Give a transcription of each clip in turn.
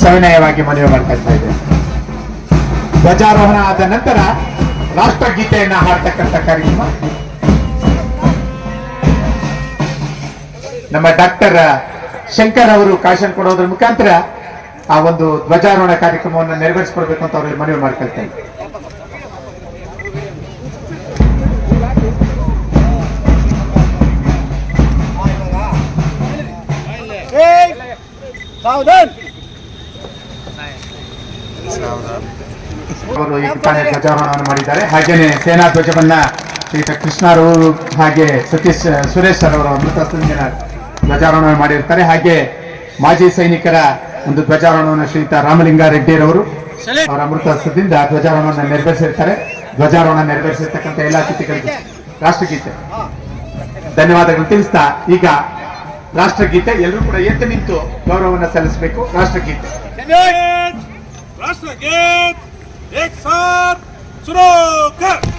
ಸವಿನಯವಾಗಿ ಮನವಿ ಮಾಡ್ತಾ ಇದೆ ಧ್ವಜಾರೋಹಣ ಆದ ನಂತರ ರಾಷ್ಟ್ರಗೀತೆಯನ್ನ ಹಾಡ್ತಕ್ಕಂಥ ಕಾರ್ಯಕ್ರಮ. ನಮ್ಮ ಡಾಕ್ಟರ್ ಶಂಕರ್ ಅವರು ಕಾಶನ್ ಕೊಡೋದ್ರ ಮುಖಾಂತರ ಆ ಒಂದು ಧ್ವಜಾರೋಹಣ ಕಾರ್ಯಕ್ರಮವನ್ನು ನೆರವೇರಿಸ್ಕೊಡ್ಬೇಕು ಅಂತ ಅವರಿಗೆ ಮನವಿ ಮಾಡ್ಕೊಳ್ತಾ ಇದ್ದಾರೆ Southern. ಅವರು ಈ ತಾನೇ ಧ್ವಜಾರೋಹಣವನ್ನು ಮಾಡಿದ್ದಾರೆ. ಹಾಗೇನೆ ಸೇನಾ ಧ್ವಜವನ್ನ ಶ್ರೀಯುತ ಕೃಷ್ಣರವರು ಹಾಗೆ ಸತೀಶ್ ಸುರೇಶ್ ಸರ್ ಅವರು ಅಮೃತಹಸ್ತದಿಂದ ಧ್ವಜಾರೋಹಣ ಮಾಡಿರ್ತಾರೆ. ಹಾಗೆ ಮಾಜಿ ಸೈನಿಕರ ಒಂದು ಧ್ವಜಾರೋಹಣವನ್ನು ಶ್ರೀಯುತ ರಾಮಲಿಂಗಾರೆಡ್ಡಿರವರು ಅವರ ಅಮೃತಹಸ್ತದಿಂದ ಧ್ವಜಾರೋಹಣವನ್ನು ನೆರವೇರಿಸಿರ್ತಾರೆ. ಧ್ವಜಾರೋಹಣ ನೆರವೇರಿಸಿರ್ತಕ್ಕಂಥ ಎಲ್ಲ ಅತಿಥಿಗಳಿಗೆ ರಾಷ್ಟ್ರಗೀತೆ. ಧನ್ಯವಾದಗಳು. ತಿಳಿಸ್ತಾ ಈಗ ರಾಷ್ಟ್ರಗೀತೆ. ಎಲ್ಲರೂ ಕೂಡ ಎದ್ದು ನಿಂತು ಗೌರವವನ್ನು ಸಲ್ಲಿಸಬೇಕು. ರಾಷ್ಟ್ರಗೀತೆ. राष्ट्रगीत एक साथ सुरू कर!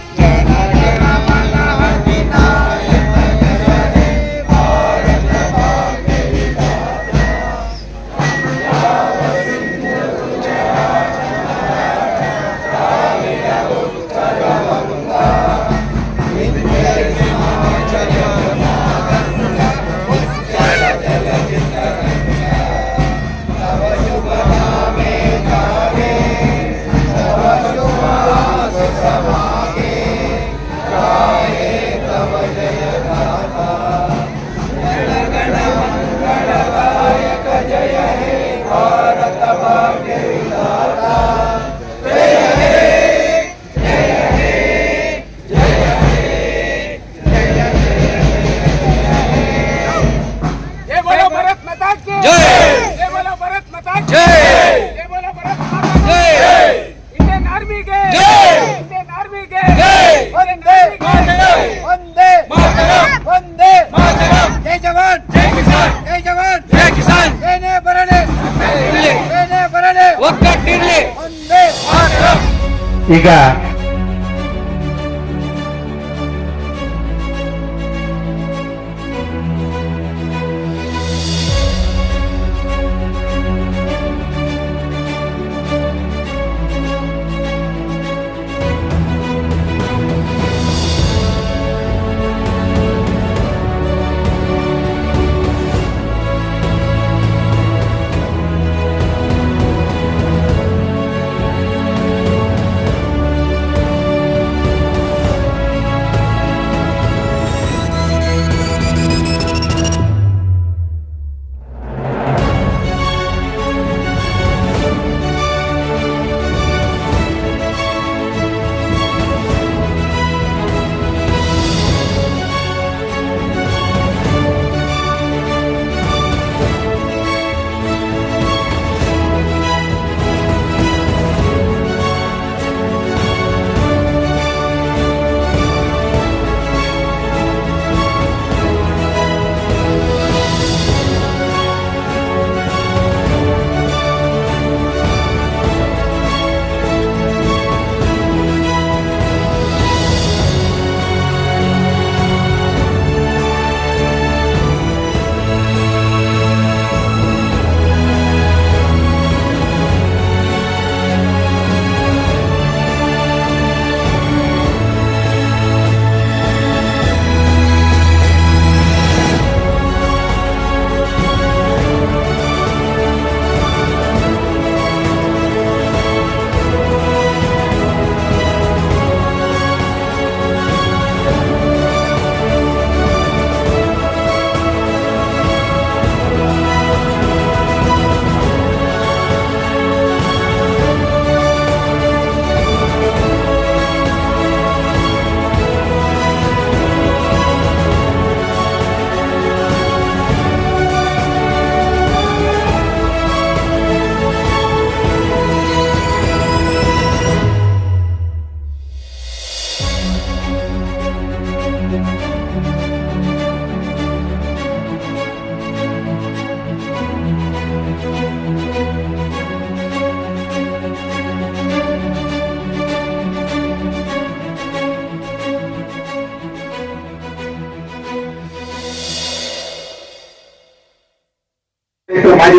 ಈಗ ಮಾಜಿ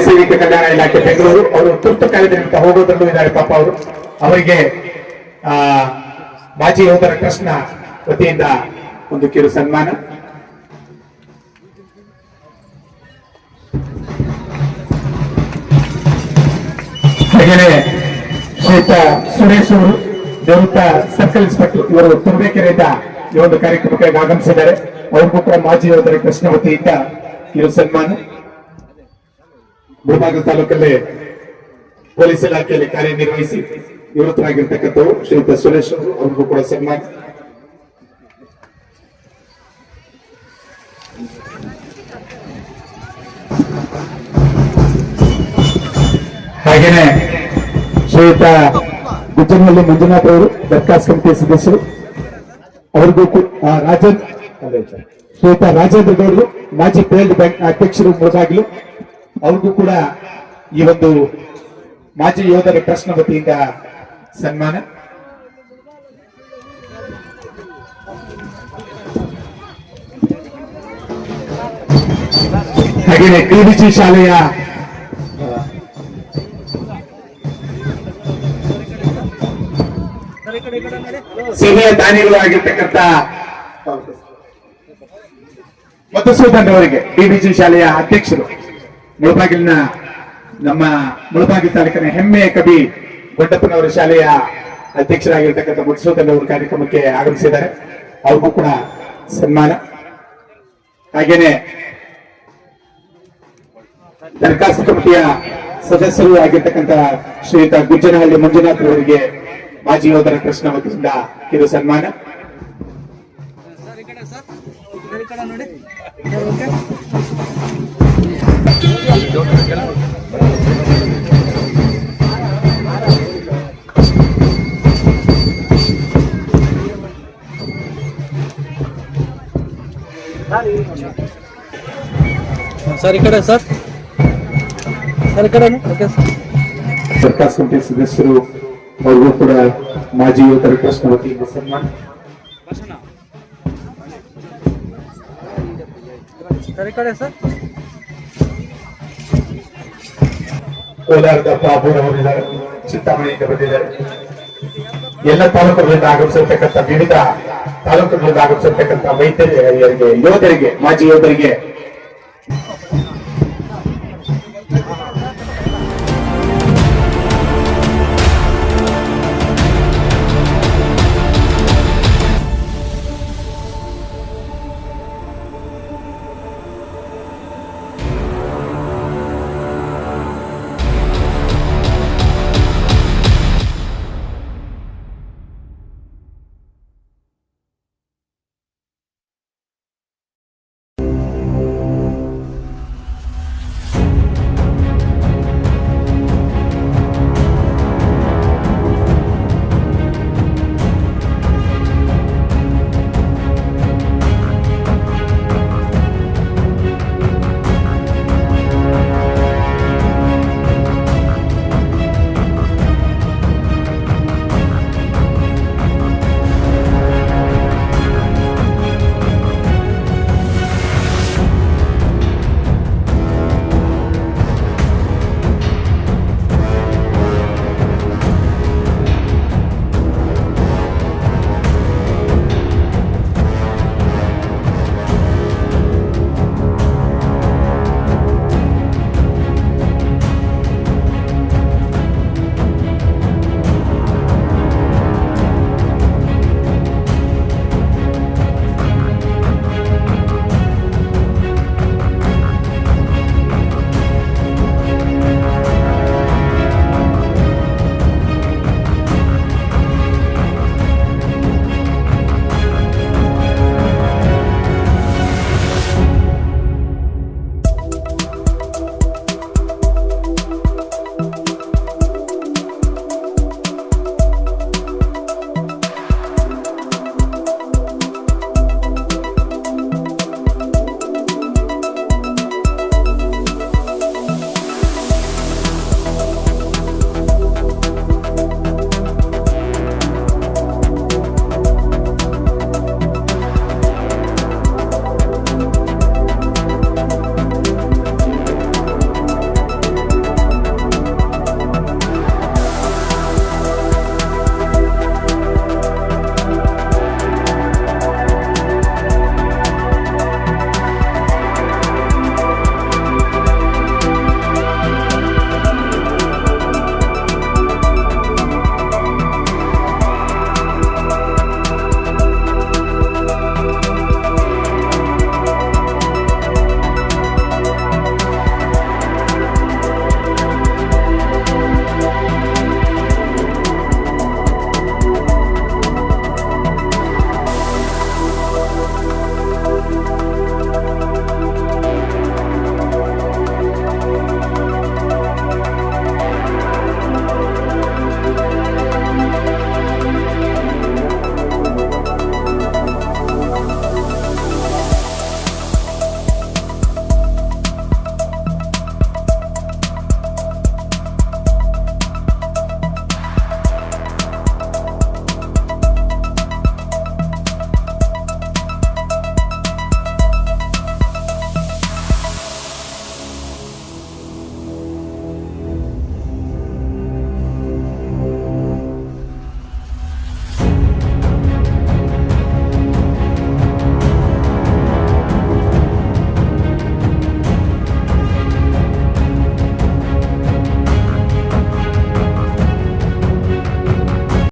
ಸೈನಿಕ ಕಲ್ಯಾಣ ಇಲಾಖೆ ಬೆಂಗಳೂರು, ಅವರು ತುರ್ತು ಕಾರ್ಯದ ನಿಮಿತ್ತ ಹೋಗೋದ್ರಲ್ಲೂ ಇದ್ದಾರೆ ಪಾಪ ಅವರು. ಅವರಿಗೆ, ಆ, ಮಾಜಿ ಯೋಧರ ಕೃಷ್ಣ ವತಿಯಿಂದ ಒಂದು ಕಿರು ಸನ್ಮಾನ. ಹಾಗೆಯೇ ಶ್ರೀತ ಸುರೇಶ್ ಅವರು ನಿವೃತ್ತ ಸರ್ಕಲ್ ಇನ್ಸ್ಪೆಕ್ಟರ್, ಇವರು ತುರ್ಬೇಕೆರೆಯಿಂದ ಈ ಒಂದು ಕಾರ್ಯಕ್ರಮಕ್ಕೆ ಆಗಮಿಸಿದ್ದಾರೆ. ಅವ್ರಿಗೂ ಕೂಡ ಮಾಜಿ ಯೋಧರ ಕೃಷ್ಣ ವತಿಯಿಂದ ಕಿರು ಸನ್ಮಾನ. ಮುಳಬಾಗಿಲು ತಾಲೂಕಲ್ಲಿ ಪೊಲೀಸ್ ಇಲಾಖೆಯಲ್ಲಿ ಕಾರ್ಯನಿರ್ವಹಿಸಿ ನಿವೃತ್ತರಾಗಿರ್ತಕ್ಕಂಥವ್ರು ಶ್ರೀಯುತ ಸುರೇಶ್ ಅವರು ಅವ್ರಿಗೂ ಕೂಡ ಸನ್ಮಾನ. ಹಾಗೇನೆ ಶ್ರೀಯುತ ಗುಜ್ಜನಹಳ್ಳಿ ಮಂಜುನಾಥ್ ಅವರು ದರ್ಖಾಸ್ ಕಮಿಟಿ ಸದಸ್ಯರು ಅವ್ರಿಗೂ ರಾಜೇಂದ್ರ ಶ್ರೀಯುತ ರಾಜೇಂದ್ರ ಗೌಡರು ಮಾಜಿ ಪೇಲ್ಡ್ ಬ್ಯಾಂಕ್ ಅಧ್ಯಕ್ಷರು ಮುಳಬಾಗಿಲು ಅವ್ರಿಗೂ ಕೂಡ ಈ ಒಂದು ಮಾಜಿ ಯೋಧರ ಟ್ರಸ್ಟ್ನ ವತಿಯಿಂದ ಸನ್ಮಾನ. ಹಾಗೆಯೇ ಟಿವಿಜಿ ಶಾಲೆಯ ಸೇವೆಯ ದಾನಿಗಳು ಆಗಿರ್ತಕ್ಕಂಥ ಮಧುಸೂದನ್ ಅವರಿಗೆ ಡಿಬಿಜಿ ಶಾಲೆಯ ಅಧ್ಯಕ್ಷರು. ಮುಳಬಾಗಿಲಿನ ನಮ್ಮ ಮುಳಬಾಗಿಲು ತಾಲೂಕಿನ ಹೆಮ್ಮೆ ಕವಿ ಗುಡ್ಡಪ್ಪನವರ ಶಾಲೆಯ ಅಧ್ಯಕ್ಷರಾಗಿರ್ತಕ್ಕಂಥ ಮಧುಸೂದನ್ ಅವರು ಕಾರ್ಯಕ್ರಮಕ್ಕೆ ಆಗಮಿಸಿದ್ದಾರೆ. ಅವ್ರಿಗೂ ಕೂಡ ಸನ್ಮಾನ. ಹಾಗೇನೆ ದರಖಾಸ್ತು ಕಮಿಟಿಯ ಸದಸ್ಯರು ಆಗಿರ್ತಕ್ಕಂಥ ಶ್ರೀಯುತ ಗುಜ್ಜನಹಳ್ಳಿ ಮಂಜುನಾಥ್ ಅವರಿಗೆ ಮಾಜಿ ಯೋಧರ ಕೃಷ್ಣ ವತಿಯಿಂದ ಇದು ಸನ್ಮಾನ. ಸರ್ ಈ ಕಡೆ ಸರ್. ಸರ್ ಈ ಕಡೆ ಓಕೆ ಸರ್ ದರಖಾಸ್ತು ಕಮಿಟಿ ಸದಸ್ಯರು ಅವ್ರಿಗೂ ಕೂಡ ಮಾಜಿ ಯುವಕರ ಕೃಷ್ಣ ವತಿಯಿಂದ ಸನ್ಮಾನ. ಸರ್ ಈ ಕಡೆ ಸರ್. ಕೋಲಾರದ ಬಾಬುರವರಿದ್ದಾರೆ ಚಿಂತಾಮಣಿಯಿಂದ ಬಂದಿದ್ದಾರೆ ಎಲ್ಲ ತಾಲೂಕುಗಳಿಂದ ಆಗಮಿಸಿರ್ತಕ್ಕಂಥ ವಿವಿಧ ತಾಲೂಕುಗಳಿಂದ ಆಗಮಿಸಿರ್ತಕ್ಕಂಥ ವೈದ್ಯರಿಗೆ ಯೋಧರಿಗೆ ಮಾಜಿ ಯೋಧರಿಗೆ.